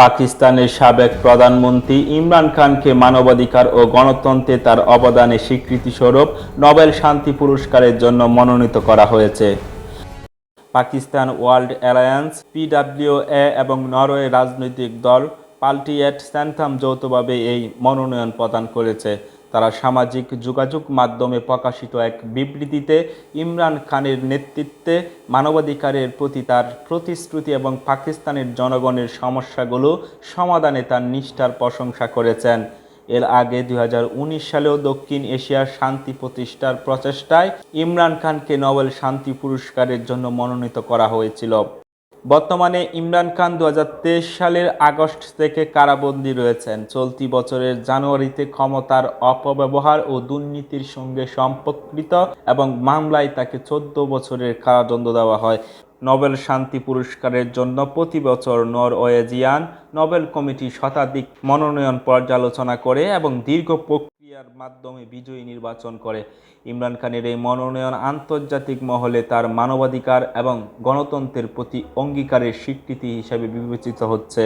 পাকিস্তানের সাবেক প্রধানমন্ত্রী ইমরান খানকে মানবাধিকার ও গণতন্ত্রে তার অবদানে স্বীকৃতিস্বরূপ নোবেল শান্তি পুরস্কারের জন্য মনোনীত করা হয়েছে। পাকিস্তান ওয়ার্ল্ড অ্যালায়েন্স পিডাব্লিউএ এবং নরওয়ে রাজনৈতিক দল পাল্টিয়েট স্যান্থাম যৌথভাবে এই মনোনয়ন প্রদান করেছে। তারা সামাজিক যোগাযোগ মাধ্যমে প্রকাশিত এক বিবৃতিতে ইমরান খানের নেতৃত্বে মানবাধিকারের প্রতি তার প্রতিশ্রুতি এবং পাকিস্তানের জনগণের সমস্যাগুলো সমাধানে তার নিষ্ঠার প্রশংসা করেছেন। এর আগে দু হাজার উনিশ সালেও দক্ষিণ এশিয়ার শান্তি প্রতিষ্ঠার প্রচেষ্টায় ইমরান খানকে নোবেল শান্তি পুরস্কারের জন্য মনোনীত করা হয়েছিল। বর্তমানে ইমরান খান দু হাজার তেইশ সালের আগস্ট থেকে কারাবন্দী রয়েছেন। চলতি বছরের জানুয়ারিতে ক্ষমতার অপব্যবহার ও দুর্নীতির সঙ্গে সম্পর্কিত এবং মামলায় তাকে চোদ্দ বছরের কারাদণ্ড দেওয়া হয়। নোবেল শান্তি পুরস্কারের জন্য প্রতি বছর নরওয়েজিয়ান নোবেল কমিটি শতাধিক মনোনয়ন পর্যালোচনা করে এবং দীর্ঘ প্রক্রিয়ার মাধ্যমে বিজয়ী নির্বাচন করে। ইমরান খানের এই মনোনয়ন আন্তর্জাতিক মহলে তার মানবাধিকার এবং গণতন্ত্রের প্রতি অঙ্গীকারের স্বীকৃতি হিসেবে বিবেচিত হচ্ছে।